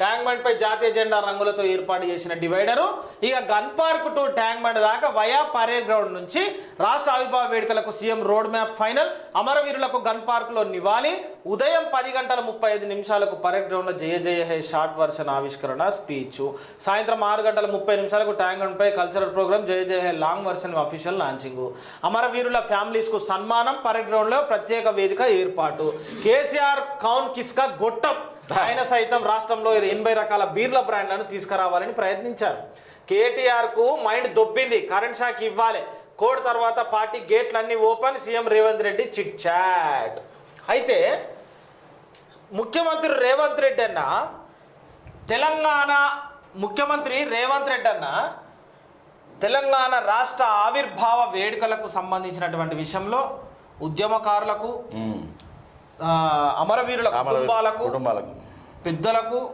Tank bund పై జాతీయ జెండా రంగులతో ఏర్పాటు చేసిన డివైడరు ఇక gun park to tank bund దాకా వయా పరేడ్ గ్రౌండ్ నుంచి రాష్ట్ర ఆవిర్భావ వేడుకలకు సీఎం రోడ్ మ్యాప్ ఫైనల్ అమరవీరులకు గన్ పార్క్లో నివాళి ఉదయం పది గంటల ముప్పై ఐదు నిమిషాలకు పరేడ్ గ్రౌండ్లో జయ జయ హే షార్ట్ వర్షన్ ఆవిష్కరణ స్పీచ్. సాయంత్రం ఆరు గంటల ముప్పై నిమిషాలకు ట్యాంక్ బండ్ పై కల్చరల్ ప్రోగ్రామ్ జయ జయ హే లాంగ్ వర్షన్ అఫీషియల్ లాంచింగ్ అమరవీరుల ఫ్యామిలీస్కు సన్మానం పరేడ్ గ్రౌండ్లో ప్రత్యేక వేదిక ఏర్పాటు. కేసీఆర్ కౌన్ కిస్కా గొట్టం. ఆయన సైతం రాష్ట్రంలో ఎనభై రకాల బీర్ల బ్రాండ్లను తీసుకురావాలని ప్రయత్నించారు. కేటీఆర్కు మైండ్ దొబ్బింది. కరెంట్ షాక్ ఇవ్వాలి. కోడ్ తర్వాత party గేట్లన్నీ open CM Revanth Reddy chit chat. అయితే ముఖ్యమంత్రి రేవంత్ రెడ్డి అన్న తెలంగాణ ముఖ్యమంత్రి రేవంత్ రెడ్డి అన్న తెలంగాణ రాష్ట్ర ఆవిర్భావ వేడుకలకు సంబంధించినటువంటి విషయంలో ఉద్యమకారులకు అమరవీరుల అమరవీరు- కుటుంబాలకు కుటుంబాలకు. పెద్దలకు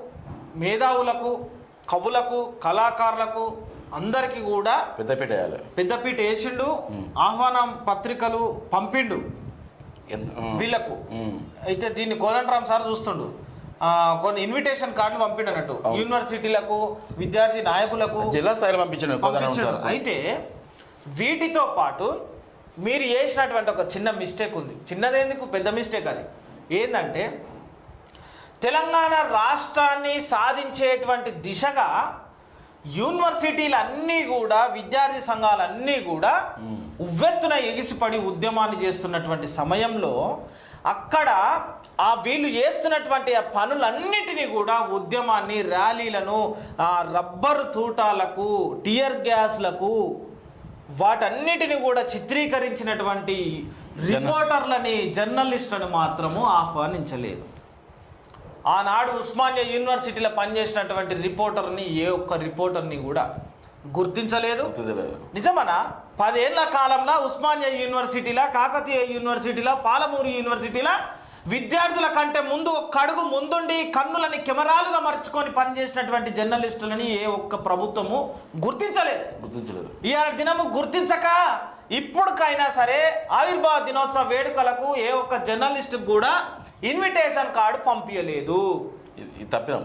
మేధావులకు కవులకు కళాకారులకు అందరికీ కూడా పెద్దపీట వేయాలి. పెద్దపీట వేసిండు ఆహ్వానం పత్రికలు పంపిండు. వీళ్ళకు. అయితే దీన్ని కోదండరామ్ సార్ చూస్తుండు. కొన్ని ఇన్విటేషన్ కార్డులు పంపిండు అన్నట్టు. యూనివర్సిటీలకు విద్యార్థి నాయకులకు జిల్లా స్థాయిలో పంపించాడు. అయితే వీటితో పాటు మీరు చేసినటువంటి ఒక చిన్న మిస్టేక్ ఉంది. చిన్నదేందుకు? పెద్ద మిస్టేక్ అది. ఏంటంటే తెలంగాణ రాష్ట్రాన్ని సాధించేటువంటి దిశగా యూనివర్సిటీలు అన్నీ కూడా విద్యార్థి సంఘాలన్నీ కూడా ఉవ్వెత్తున ఎగిసిపడి ఉద్యమాన్ని చేస్తున్నటువంటి సమయంలో అక్కడ ఆ వీళ్ళు చేస్తున్నటువంటి ఆ పనులన్నిటినీ కూడా ఉద్యమాన్ని ర్యాలీలను ఆ రబ్బరు తూటాలకు టియర్ గ్యాస్లకు వాటన్నిటిని కూడా చిత్రీకరించినటువంటి రిపోర్టర్లని జర్నలిస్టులను మాత్రము ఆహ్వానించలేదు. ఆనాడు ఉస్మానియా యూనివర్సిటీలో పనిచేసినటువంటి రిపోర్టర్ని ఏ ఒక్క రిపోర్టర్ని కూడా గుర్తించలేదు. నిజమనా? పదేళ్ళ కాలంలో ఉస్మానియా యూనివర్సిటీలా కాకతీయ యూనివర్సిటీలా పాలమూరు యూనివర్సిటీలా విద్యార్థుల కంటే ముందు ఒక్క అడుగు ముందుండి కన్నులని కెమెరాలుగా మర్చుకొని పనిచేసినటువంటి జర్నలిస్టులని ఏ ఒక్క ప్రభుత్వము గుర్తించలేదు. గుర్తించలేదు. ఇవాళ దినము గుర్తించక ఇప్పుడుకైనా సరే ఆవిర్భావ దినోత్సవ వేడుకలకు ఏ ఒక్క జర్నలిస్ట్ కూడా ఇన్విటేషన్ కార్డు పంపించలేదు ఇది- ఇది తప్పిదం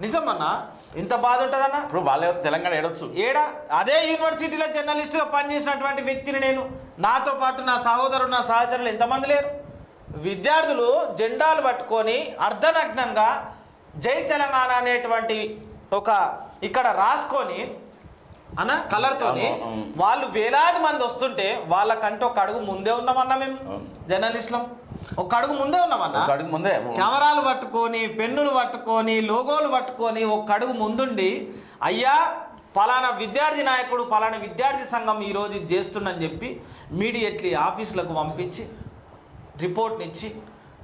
నిజమన్నా? ఇంత బాధ ఉంటుందన్నా? ఇప్పుడు వాళ్ళే తెలంగాణ ఏడొచ్చు. ఏడా? అదే యూనివర్సిటీలో జర్నలిస్ట్గా పనిచేసినటువంటి వ్యక్తిని నేను నాతో పాటు నా సహోదరుడు నా సహచరులు ఎంతమంది లేరు? విద్యార్థులు జెండాలు పట్టుకొని అర్ధనగ్నంగా జై తెలంగాణ అనేటువంటి ఒక ఇక్కడ రాసుకొని అన్న కలర్తోని. వాళ్ళు వేలాది మంది వస్తుంటే వాళ్ళకంటే ఒక అడుగు ముందే ఉన్నామన్నా మేము. జర్నలిస్టులం. ఒక అడుగు ముందే ఉన్నామన్నా? అడుగు ముందే. కెమెరాలు పట్టుకొని పెన్నులు పట్టుకొని లోగోలు పట్టుకొని ఒక అడుగు ముందుండి అయ్యా పలానా విద్యార్థి నాయకుడు పలానా విద్యార్థి సంఘం ఈరోజు చేస్తుందని చెప్పి మీడియట్లీ ఆఫీసులకు పంపించి రిపోర్ట్ని ఇచ్చి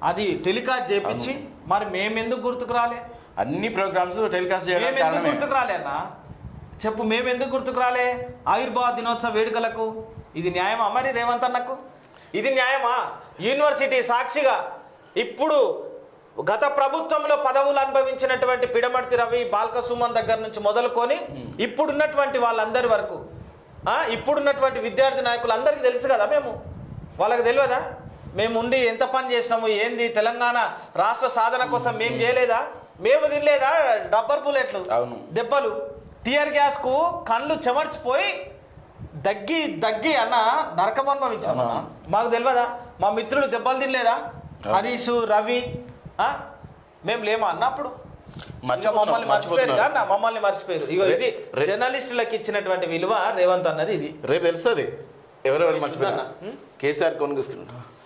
అది టెలికాస్ట్ చేపించి మరి మేమెందుకు గుర్తుకు రాలే? అన్ని ప్రోగ్రామ్స్ టెలికాస్ట్ కారణమే. గుర్తుకు రాలే చెప్పు మేమెందుకు గుర్తుకు రాలే? ఆవిర్భావ దినోత్సవ వేడుకలకు. ఇది న్యాయమా మరి రేవంత్ అన్నకు? ఇది న్యాయమా? యూనివర్సిటీ సాక్షిగా ఇప్పుడు గత ప్రభుత్వంలో పదవులు అనుభవించినటువంటి పిడమర్తి రవి బాల్క సుమన్ దగ్గర నుంచి మొదలుకొని ఇప్పుడున్నటువంటి వాళ్ళందరి వరకు ఇప్పుడున్నటువంటి విద్యార్థి నాయకులు అందరికీ తెలుసు కదా మేము? వాళ్ళకి తెలియదా? మేము ఉండి ఎంత పని చేసినాము ఏంది తెలంగాణ రాష్ట్ర సాధన కోసం మేము చేయలేదా? మేము తినలేదా? రబ్బర్ బుల్లెట్లు అవును. దెబ్బలు? టియర్ గ్యాస్కు కళ్ళు చెమర్చిపోయి దగ్గి దగ్గి అన్న నరకమనుభవించాం అన్న. మాకు తెలియదా మా మిత్రులు దెబ్బలు తినలేదా? హరీష్ రవి? మేము లేమా అన్నప్పుడు మమ్మల్ని మర్చిపోయారు మమ్మల్ని మర్చిపోయారు. ఇగో ఇది జర్నలిస్టులకు ఇచ్చినటువంటి విలువ రేవంత్ అన్నది ఇది. రేపు తెలుస్తుంది. ఎవరెవరు మర్చిపోయినా అన్న. కేసీఆర్ కొనుగోసుకుంటా